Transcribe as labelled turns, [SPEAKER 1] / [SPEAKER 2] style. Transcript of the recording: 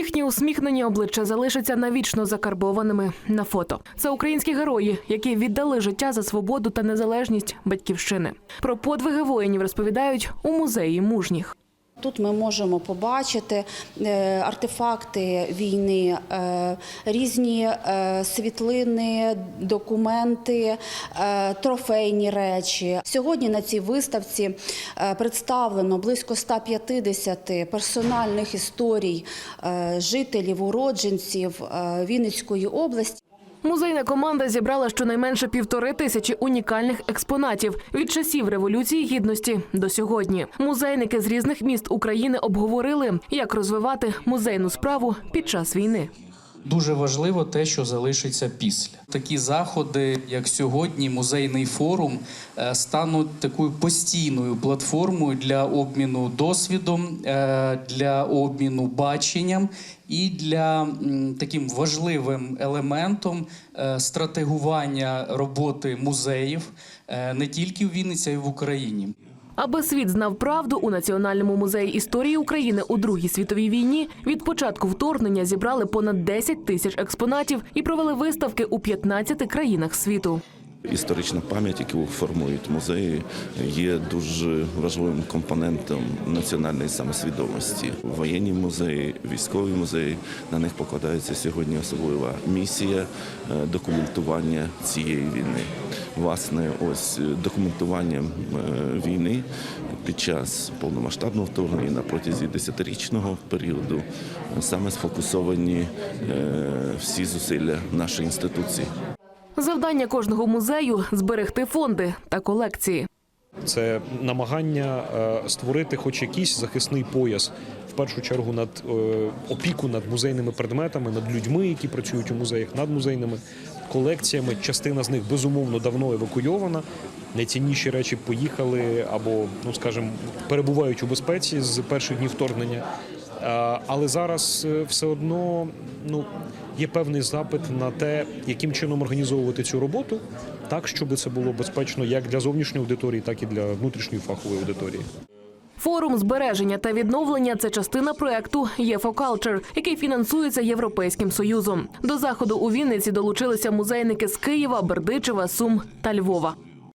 [SPEAKER 1] Їхні усміхнені обличчя залишаться навічно закарбованими на фото. Це українські герої, які віддали життя за свободу та незалежність батьківщини. Про подвиги воїнів розповідають у музеї мужніх.
[SPEAKER 2] Тут ми можемо побачити е, артефакти війни, е, різні е, світлини, документи, трофейні речі. Сьогодні на цій виставці представлено близько 150 персональних історій жителів, уродженців Вінницької області.
[SPEAKER 1] Музейна команда зібрала щонайменше півтори тисячі унікальних експонатів від часів революції гідності до сьогодні. Музейники з різних міст України обговорили, як розвивати музейну справу під час війни.
[SPEAKER 3] Дуже важливо те, що залишиться після. Такі заходи, як сьогодні, музейний форум, е, стануть такою постійною платформою для обміну досвідом, е, для обміну баченням і для таким важливим елементом е, стратегування роботи музеїв не тільки в Вінниці, а й в Україні.
[SPEAKER 1] Аби світ знав правду у Національному музеї історії України у Другій світовій війні від початку вторгнення зібрали понад 10 тисяч експонатів і провели виставки у 15 країнах світу.
[SPEAKER 4] Історична пам'ять, яку формують музеї, є дуже важливим компонентом національної самосвідомості. Воєнні музеї, військові музеї на них покладається сьогодні особлива місія е, документування цієї війни. Власне, ось е, документуванням е, війни під час повномасштабного вторгнення на протязі десятирічного періоду саме сфокусовані всі зусилля нашої інституції.
[SPEAKER 1] Завдання кожного музею зберегти фонди та колекції.
[SPEAKER 5] Це намагання е, створити хоч якийсь захисний пояс, в першу чергу над е, опіку над музейними предметами, над людьми, які працюють у музеях, над музейними колекціями. Частина з них безумовно давно евакуйована. Найцінніші речі поїхали або, ну скажімо, перебувають у безпеці з перших днів вторгнення. Е, Але зараз е, все одно ну є певний запит на те, яким чином організовувати цю роботу, так щоб це було безпечно як для зовнішньої аудиторії, так і для внутрішньої фахової аудиторії.
[SPEAKER 1] Форум збереження та відновлення це частина проекту «ЄФОКалчер», який фінансується Європейським Союзом. До заходу у Вінниці долучилися музейники з Києва, Бердичева, Сум та Львова.